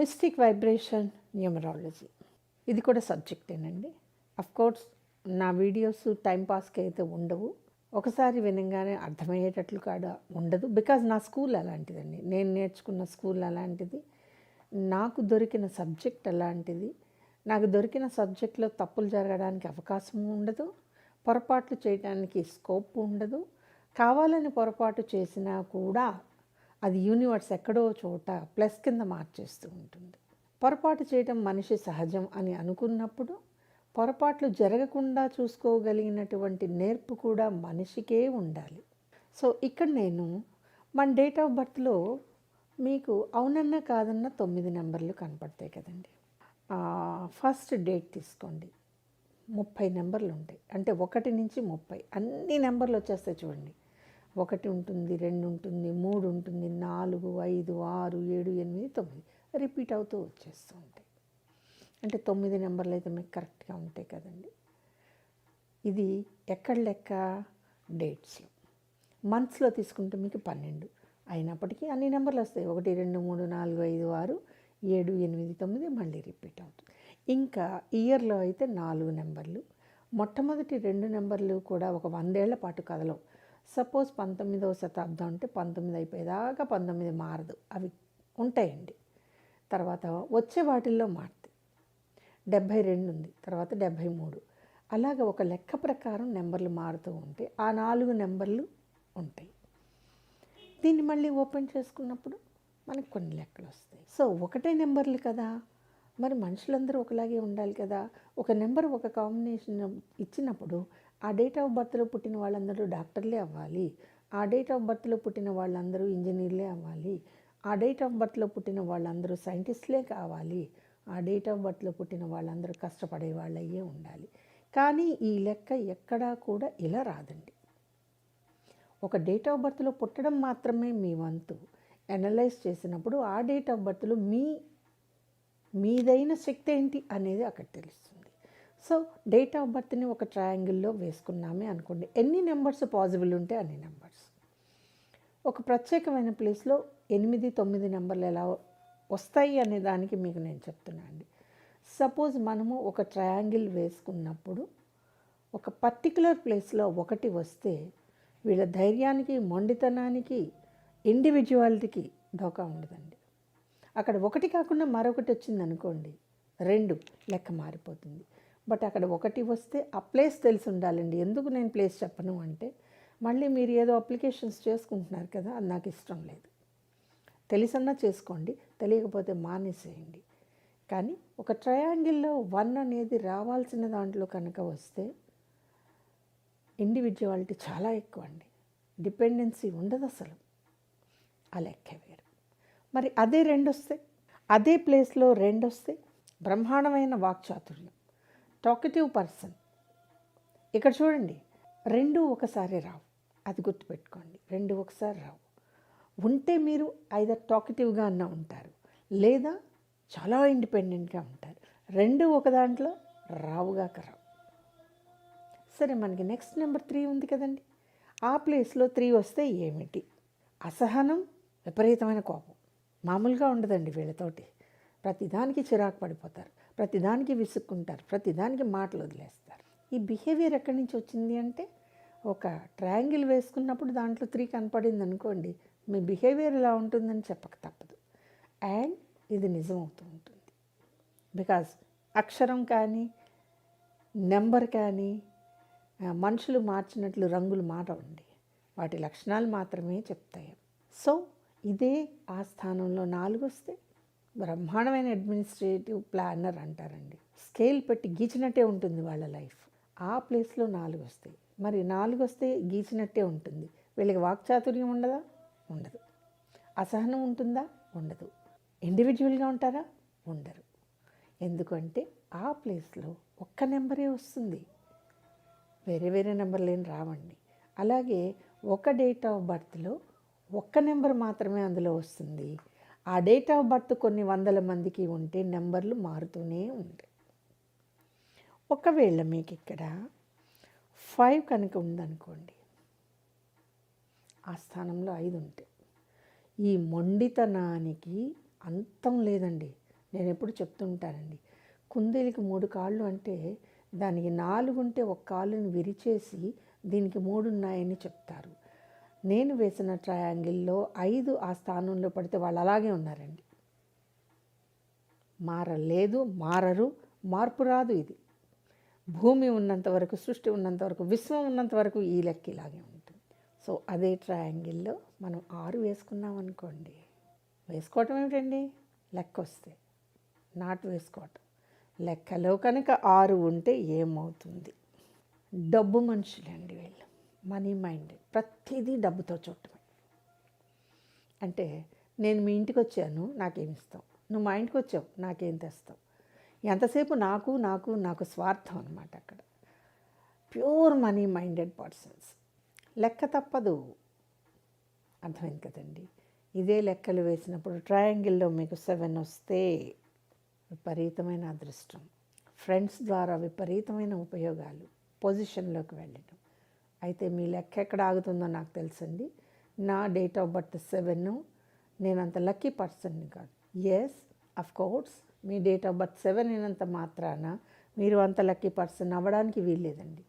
Mystic vibration numerology. ఇది కూడా సబ్జెక్టేనండి. Course నా వీడియోస్ టైంపాస్కి అయితే ఉండవు. ఒకసారి వినగానే అర్థమయ్యేటట్లు కాడ ఉండదు. బికాజ్ నా స్కూల్ అలాంటిదండి. నేను నేర్చుకున్న స్కూల్ అలాంటిది. నాకు దొరికిన సబ్జెక్ట్ అలాంటిది. నాకు దొరికిన సబ్జెక్ట్లో తప్పులు జరగడానికి అవకాశం ఉండదు. పొరపాట్లు చేయడానికి స్కోప్ ఉండదు. కావాలని పొరపాటు చేసినా కూడా అది యూనివర్స్ ఎక్కడో చోట ప్లస్ కింద మార్చేస్తూ ఉంటుంది. పొరపాటు చేయడం మనిషి సహజం అని అనుకున్నప్పుడు పొరపాట్లు జరగకుండా చూసుకోగలిగినటువంటి నేర్పు కూడా మనిషికే ఉండాలి. సో ఇక్కడ నేను మన డేట్ ఆఫ్ బర్త్లో మీకు అవునన్నా కాదన్న తొమ్మిది నెంబర్లు కనపడతాయి కదండి. ఫస్ట్ డేట్ తీసుకోండి. ముప్పై నెంబర్లు ఉంటాయి. అంటే ఒకటి నుంచి ముప్పై. అన్ని నెంబర్లు వచ్చేస్తాయి చూడండి. ఒకటి ఉంటుంది రెండు ఉంటుంది మూడు ఉంటుంది నాలుగు ఐదు ఆరు ఏడు ఎనిమిది తొమ్మిది. రిపీట్ అవుతూ వచ్చేస్తూ ఉంటాయి. అంటే తొమ్మిది నెంబర్లు అయితే మీకు కరెక్ట్గా ఉంటాయి కదండి. ఇది ఎక్కడ లెక్క? డేట్స్లో. మంత్స్లో తీసుకుంటే మీకు పన్నెండు. అయినప్పటికీ అన్ని నెంబర్లు వస్తాయి. ఒకటి రెండు మూడు నాలుగు ఐదు ఆరు ఏడు ఎనిమిది తొమ్మిది మళ్ళీ రిపీట్ అవుతుంది. ఇంకా ఇయర్లో అయితే నాలుగు నెంబర్లు. మొట్టమొదటి రెండు నెంబర్లు కూడా ఒక వందేళ్ళ పాటు కదలవు. సపోజ్ పంతొమ్మిదవ శతాబ్దం అంటే పంతొమ్మిది అయిపోయేదాకా పంతొమ్మిది మారదు. అవి ఉంటాయండి. తర్వాత వచ్చే వాటిల్లో మారుతాయి. డెబ్భై రెండు ఉంది తర్వాత డెబ్భై మూడు. అలాగ ఒక లెక్క ప్రకారం నెంబర్లు మారుతూ ఉంటే ఆ నాలుగు నెంబర్లు ఉంటాయి. దీన్ని మళ్ళీ ఓపెన్ చేసుకున్నప్పుడు మనకు కొన్ని లెక్కలు వస్తాయి. సో ఒకటే నెంబర్లు కదా? మరి మనుషులందరూ ఒకలాగే ఉండాలి కదా? ఒక నెంబర్ ఒక కాంబినేషన్ ఇచ్చినప్పుడు ఆ డేట్ ఆఫ్ బర్త్లో పుట్టిన వాళ్ళందరూ డాక్టర్లే అవ్వాలి. ఆ డేట్ ఆఫ్ బర్త్లో పుట్టిన వాళ్ళందరూ ఇంజనీర్లే అవ్వాలి. ఆ డేట్ ఆఫ్ బర్త్లో పుట్టిన వాళ్ళందరూ సైంటిస్ట్లే కావాలి. ఆ డేట్ ఆఫ్ బర్త్లో పుట్టిన వాళ్ళందరూ కష్టపడే వాళ్ళయ్యే ఉండాలి. కానీ ఈ లెక్క ఎక్కడా కూడా ఇలా రాదండి. ఒక డేట్ ఆఫ్ బర్త్లో పుట్టడం మాత్రమే మీ వంతు. అనలైజ్ చేసినప్పుడు ఆ డేట్ ఆఫ్ బర్త్లో మీ మీదైన శక్తి ఏంటి అనేది అక్కడ తెలుస్తుంది. సో డేట్ ఆఫ్ బర్త్ని ఒక ట్రయాంగిల్లో వేసుకున్నామే అనుకోండి. ఎన్ని నెంబర్స్ పాసిబుల్ ఉంటే అన్ని నెంబర్స్. ఒక ప్రత్యేకమైన ప్లేస్లో ఎనిమిది తొమ్మిది నెంబర్లు ఎలా వస్తాయి అనే దానికి మీకు నేను చెప్తున్నా అండి. సపోజ్ మనము ఒక ట్రయాంగిల్ వేసుకున్నప్పుడు ఒక పర్టికులర్ ప్లేస్లో ఒకటి వస్తే వీళ్ళ ధైర్యానికి మొండితనానికి ఇండివిజువాలిటీకి ఢోకా ఉండదండి. అక్కడ ఒకటి కాకుండా మరొకటి వచ్చింది అనుకోండి రెండు లెక్క మారిపోతుంది. బట్ అక్కడ ఒకటి వస్తే ఆ ప్లేస్ తెలిసి ఉండాలండి. ఎందుకు నేను ప్లేస్ చెప్పను అంటే మళ్ళీ మీరు ఏదో అప్లికేషన్స్ చేసుకుంటున్నారు కదా అది నాకు ఇష్టం లేదు. తెలిసన్నా చేసుకోండి తెలియకపోతే మానేసేయండి. కానీ ఒక ట్రయాంగిల్లో వన్ అనేది రావాల్సిన దాంట్లో కనుక వస్తే ఇండివిజువాలిటీ చాలా ఎక్కువ అండి. డిపెండెన్సీ ఉండదు అసలు. ఆ లెక్క వేరు. మరి అదే రెండు వస్తే అదే ప్లేస్లో రెండు వస్తే బ్రహ్మాండమైన వాక్చాతుర్యం. టాకటివ్ పర్సన్ ఇక్కడ చూడండి రెండు ఒకసారి రావు. అది గుర్తుపెట్టుకోండి రెండు ఒకసారి రావు. ఉంటే మీరు ఐదర్ టాకటివ్గా అన్న ఉంటారు లేదా చాలా ఇండిపెండెంట్గా ఉంటారు. రెండు ఒక దాంట్లో రావుగాక రావు. సరే మనకి నెక్స్ట్ నెంబర్ త్రీ ఉంది కదండి. ఆ ప్లేస్లో త్రీ వస్తే ఏమిటి? అసహనం విపరీతమైన కోపం. మామూలుగా ఉండదండి వీళ్ళతోటి. ప్రతిదానికి చిరాకు పడిపోతారు. ప్రతిదానికి విసుక్కుంటారు ప్రతిదానికి మాటలు వదిలేస్తారు. ఈ బిహేవియర్ ఎక్కడి నుంచి వచ్చింది అంటే ఒక ట్రయాంగిల్ వేసుకున్నప్పుడు దాంట్లో త్రీ కనపడింది అనుకోండి మీ బిహేవియర్ ఇలా ఉంటుందని చెప్పక తప్పదు. అండ్ ఇది నిజమవుతూ ఉంటుంది. బికాజ్ అక్షరం కానీ నెంబర్ కానీ మనుషులు మార్చినట్లు రంగులు మారవండి. వాటి లక్షణాలు మాత్రమే చెప్తాయి. సో ఇదే ఆ స్థానంలో నాలుగు వస్తే బ్రహ్మాండమైన అడ్మినిస్ట్రేటివ్ ప్లానర్ అంటారండి. స్కేల్ పెట్టి గీచినట్టే ఉంటుంది వాళ్ళ లైఫ్. ఆ ప్లేస్లో నాలుగు వస్తాయి. మరి నాలుగు వస్తే గీచినట్టే ఉంటుంది. వీళ్ళకి వాక్చాతుర్యం ఉండదా? ఉండదు. అసహనం ఉంటుందా? ఉండదు. ఇండివిజువల్గా ఉంటారా? ఉండరు. ఎందుకంటే ఆ ప్లేస్లో ఒక్క నెంబరే వస్తుంది. వేరే వేరే నెంబర్లేని రావండి. అలాగే ఒక డేట్ ఆఫ్ బర్త్లో ఒక్క నెంబర్ మాత్రమే అందులో వస్తుంది. ఆ డేట్ ఆఫ్ బర్త్ కొన్ని వందల మందికి ఉంటే నెంబర్లు మారుతూనే ఉంటాయి. ఒకవేళ మీకు ఇక్కడ ఫైవ్ కనుక ఉందనుకోండి ఆ స్థానంలో ఐదు ఉంటాయి ఈ మొండితనానికి అంతం లేదండి. నేను ఎప్పుడు చెప్తుంటానండి కుందేలికి మూడు కాళ్ళు అంటే దానికి నాలుగు ఉంటే ఒక కాళ్ళని విరిచేసి దీనికి మూడు ఉన్నాయని చెప్తారు. నేను వేసిన ట్రయాంగిల్లో ఐదు ఆ స్థానంలో పడితే వాళ్ళు అలాగే ఉన్నారండి. మారలేదు మారరు మార్పు రాదు ఇది. భూమి ఉన్నంత వరకు సృష్టి ఉన్నంత వరకు విశ్వం ఉన్నంత వరకు ఈ లెక్క ఇలాగే ఉంటుంది. సో అదే ట్రయాంగిల్లో మనం ఆరు వేసుకున్నాం అనుకోండి వేసుకోవటం ఏమిటండి? లెక్క వస్తే నాటు వేసుకోవటం. లెక్కలో కనుక ఆరు ఉంటే ఏమవుతుంది? డబ్బు మనుషులండి వీళ్ళు. మనీ మైండ్ ప్రతిదీ డబ్బుతో చూడటమే అంటే నేను మీ ఇంటికి వచ్చాను నాకేమి ఇస్తావు? నువ్వు మా ఇంటికి వచ్చావు నాకేం తెస్తావు? ఎంతసేపు నాకు నాకు నాకు స్వార్థం అనమాట అక్కడ. Pure money minded persons. లెక్క తప్పదు. అర్థమైంది కదండి? ఇదే లెక్కలు వేసినప్పుడు ట్రయాంగిల్లో మీకు సెవెన్ వస్తే విపరీతమైన అదృష్టం. ఫ్రెండ్స్ ద్వారా విపరీతమైన ఉపయోగాలు. పొజిషన్లోకి వెళ్ళడం. అయితే మీ లెక్క ఎక్కడ ఆగుతుందో నాకు తెలుసండి. నా డేట్ ఆఫ్ బర్త్ సెవెన్. నేను అంత లక్కీ పర్సన్ని కాదు. ఎస్ అఫ్ కోర్స్ మీ డేట్ ఆఫ్ బర్త్ సెవెన్ అయినంత మాత్రాన మీరు అంత లక్కీ పర్సన్ అవ్వడానికి వీల్లేదండి.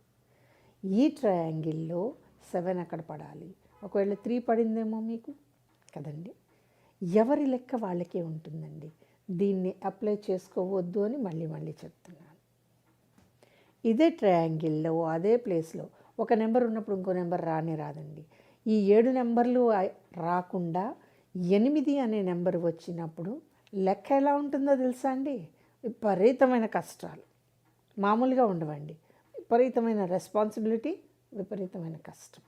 ఈ ట్రయాంగిల్లో సెవెన్ అక్కడ పడాలి? ఒకవేళ త్రీ పడిందేమో మీకు? కదండి. ఎవరి లెక్క వాళ్ళకే ఉంటుందండి. దీన్ని అప్లై చేసుకోవద్దు అని మళ్ళీ మళ్ళీ చెప్తున్నాను. ఇదే ట్రయాంగిల్లో అదే ప్లేస్లో ఒక నెంబర్ ఉన్నప్పుడు ఇంకో నెంబర్ రానే రాదండి. ఈ ఏడు నెంబర్లు రాకుండా ఎనిమిది అనే నెంబర్ వచ్చినప్పుడు లెక్క ఎలా ఉంటుందో తెలుసా అండి? విపరీతమైన కష్టాలు. మామూలుగా ఉండవండి. విపరీతమైన రెస్పాన్సిబిలిటీ విపరీతమైన కష్టం.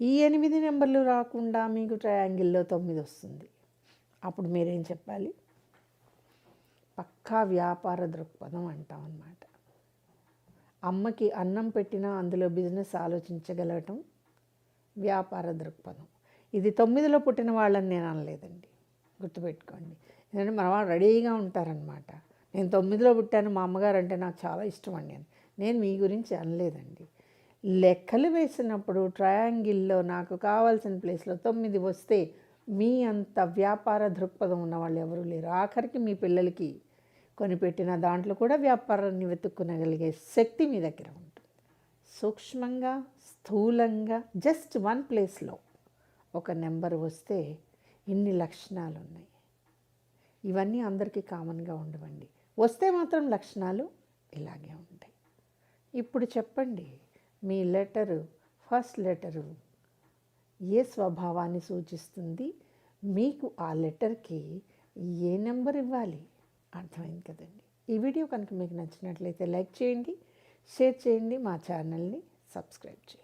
ఈ ఎనిమిది నెంబర్లు రాకుండా మీకు ట్రయాంగిల్లో తొమ్మిది వస్తుంది. అప్పుడు మీరేం చెప్పాలి? పక్కా వ్యాపార దృక్పథం అంటాం అన్నమాట అమ్మకి అన్నం పెట్టినా అందులో బిజినెస్ ఆలోచించగలగటం వ్యాపార దృక్పథం. ఇది తొమ్మిదిలో పుట్టిన వాళ్ళని నేను అనలేదండి. గుర్తుపెట్టుకోండి. ఎందుకంటే మన వాళ్ళు రెడీగా ఉంటారనమాట నేను తొమ్మిదిలో పుట్టాను మా అమ్మగారు అంటే నాకు చాలా ఇష్టం అండి అని. నేను మీ గురించి అనలేదండి. లెక్కలు వేసినప్పుడు ట్రయాంగిల్లో నాకు కావాల్సిన ప్లేస్లో తొమ్మిది వస్తే మీ అంత వ్యాపార దృక్పథం ఉన్న వాళ్ళు ఎవరూ లేరు. ఆఖరికి మీ పిల్లలకి కొనిపెట్టిన దాంట్లో కూడా వ్యాపారాన్ని వెతుక్కునగలిగే శక్తి మీ దగ్గర ఉంటుంది. సూక్ష్మంగా స్థూలంగా జస్ట్ వన్ ప్లేస్లో ఒక నెంబర్ వస్తే ఇన్ని లక్షణాలు ఉన్నాయి. ఇవన్నీ అందరికీ కామన్గా ఉండవండి. వస్తే మాత్రం లక్షణాలు ఇలాగే ఉంటాయి. ఇప్పుడు చెప్పండి మీ లెటరు ఫస్ట్ లెటరు ఏ స్వభావాన్ని సూచిస్తుంది? మీకు ఆ లెటర్కి ఏ నెంబర్ ఇవ్వాలి? అర్థమైంది కదండి. ఈ వీడియో కనుక మీకు నచ్చినట్లయితే లైక్ చేయండి షేర్ చేయండి మా ఛానల్ని సబ్స్క్రైబ్ చేయండి.